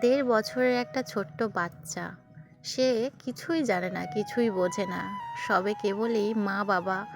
দেড় বছরের একটা ছোট্ট বাচ্চা। সে কিছুই জানে না, কিছুই বোঝে না। সবে কেবলই মা বাবা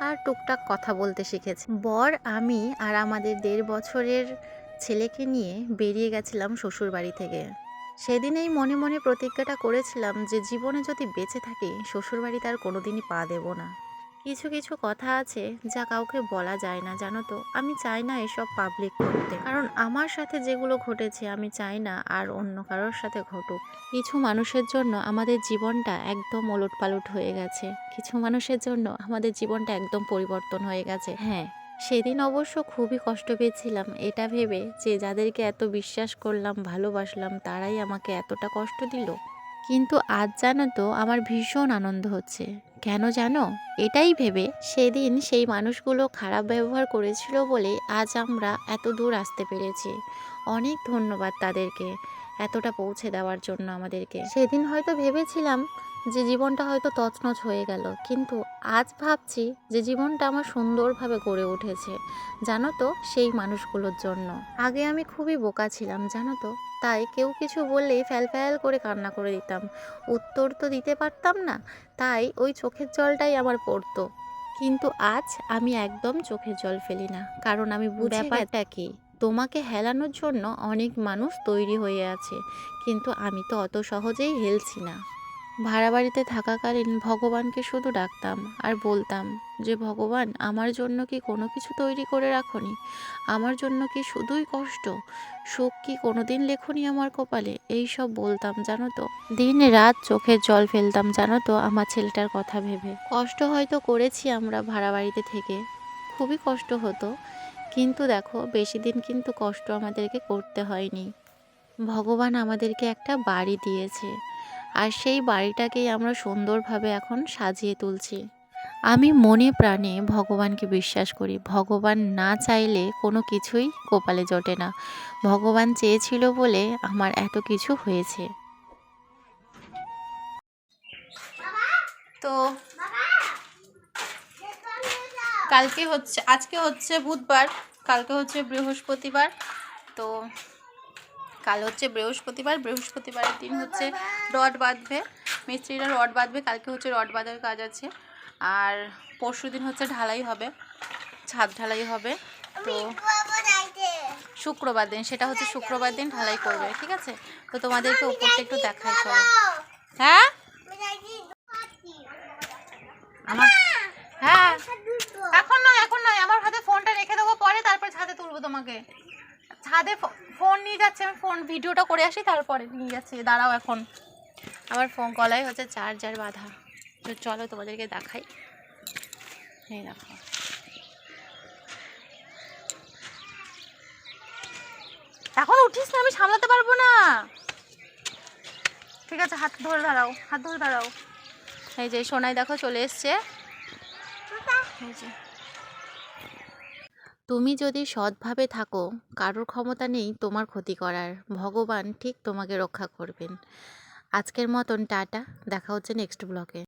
আর টুকটাক কথা বলতে শিখেছে। বর, আমি আর আমাদের দেড় বছরের ছেলেকে নিয়ে বেরিয়ে গেছিলাম শ্বশুর বাড়ি থেকে। সেদিনেই মনে মনে প্রতিজ্ঞাটা করেছিলাম যে, জীবনে যদি বেঁচে থাকি শ্বশুর বাড়িতে আর কোনোদিনই পা দেব না। কিছু কিছু কথা আছে যা কাউকে বলা যায় না, জানো তো। আমি চাই না এসব পাবলিক করতে। কারণ আমার সাথে যেগুলো ঘটেছে আমি চাই না আর অন্য কারোর সাথে ঘটুক। কিছু মানুষের জন্য আমাদের জীবনটা একদম ওলট পালট হয়ে গেছে। কিছু মানুষের জন্য আমাদের জীবনটা একদম পরিবর্তন হয়ে গেছে। হ্যাঁ সেদিন অবশ্য খুবই কষ্ট পেয়েছিলাম। এটা ভেবে যে যাদেরকে এত বিশ্বাস করলাম, ভালোবাসলাম, তারাই আমাকে এতটা কষ্ট দিল। কিন্তু আজ জানো তো আমার ভীষণ আনন্দ হচ্ছে। কেন জানো? এটাই ভেবে সেদিন সেই মানুষগুলো খারাপ ব্যবহার করেছিল বলে আজ আমরা এত দূর আসতে পেরেছি। অনেক ধন্যবাদ তাদেরকে। এতটা পৌঁছে দেওয়ার জন্য আমাদেরকে। সেদিন হয়তো ভেবেছিলাম যে জীবনটা হয়তো তছনছ হয়ে গেল কিন্তু আজ ভাবছি যে জীবনটা আমার সুন্দরভাবে গড়ে উঠেছে জানো তো সেই মানুষগুলোর জন্য। আগে আমি খুবই বোকা ছিলাম জানো তো তাই কেউ কিছু বললেই ফ্যাল ফ্যাল করে কান্না করে দিতাম। উত্তর তো দিতে পারতাম না তাই ওই চোখের জলটাই আমার পড়তো। কিন্তু আজ আমি একদম চোখের জল ফেলি না কারণ আমি ব্যাপারটা কি? তোমাকে হেলানোর জন্য অনেক মানুষ তৈরি হয়ে আছে, কিন্তু আমি তো অত সহজেই হেলছি না। ভাড়া বাড়িতে থাকাকালীন ভগবানকে শুধু ডাকতাম আর বলতাম যে, ভগবান, আমার জন্য কি কোনো কিছু তৈরি করে রাখনি? আমার জন্য কি শুধুই কষ্ট? সুখ কি কোনো দিন লেখনি আমার কপালে? এই সব বলতাম, জানো তো। দিন রাত চোখের জল ফেলতাম, জানো তো, আমার ছেলেটার কথা ভেবে। কষ্ট হয়তো করেছি আমরা ভাড়া বাড়িতে থেকে। খুবই কষ্ট হতো। কিন্তু দেখো বেশি দিন কিন্তু কষ্ট আমাদেরকে করতে হয়নি। ভগবান আমাদেরকে একটা বাড়ি দিয়েছে, আর সেই বাড়িটাকেই আমরা সুন্দরভাবে এখন সাজিয়ে তুলছি। আমি মনে প্রাণে ভগবানকে বিশ্বাস করি। ভগবান না চাইলে কোনো কিছুই কপালে জোটে না। ভগবান চেয়েছিল বলে আমার এত কিছু হয়েছে। তো কালকে হচ্ছে আজকে হচ্ছে বুধবার কালকে হচ্ছে বৃহস্পতিবার। তো কাল হচ্ছে বৃহস্পতিবার বৃহস্পতিবারের দিন হচ্ছে রড বাঁধবে মিস্ত্রিরা রড বাঁধবে কালকে হচ্ছে রড বাঁধার কাজ আছে। আর পরশু দিন হচ্ছে ঢালাই হবে ছাদ ঢালাই হবে। তো শুক্রবার দিন সেটা হচ্ছে শুক্রবার দিন ঢালাই করবে ঠিক আছে? তো তোমাদেরকে উপরটা একটু দেখাই চলো। হ্যাঁ? আমার হ্যাঁ এখন নয় এখন নয় আমার হাতে ফোনটা রেখে দেবো পরে তারপর ছাদে তুলবো তোমাকে। ছাদে ফোন নিয়ে যাচ্ছে, আমি ফোন ভিডিওটা করে আসি, তারপরে নিয়ে যাচ্ছি। দাঁড়াও এখন। আমার ফোন কলাই হচ্ছে চার্জার বাধা। তো চলো তোমাদেরকে দেখাই। এই দেখো। এখন উঠিস না, আমি সামলাতে পারব না। ঠিক আছে, হাত ধরে দাঁড়াও, হাত ধরে দাঁড়াও। এই যে, সোনাই দেখো চলে এসছে। এই যে। তুমি যদি সৎভাবে থাকো, কারোর ক্ষমতা নেই তোমার ক্ষতি করার। ভগবান ঠিক তোমাকে রক্ষা করবেন। আজকের মতন, টাটা। দেখা হচ্ছে নেক্সট ব্লকে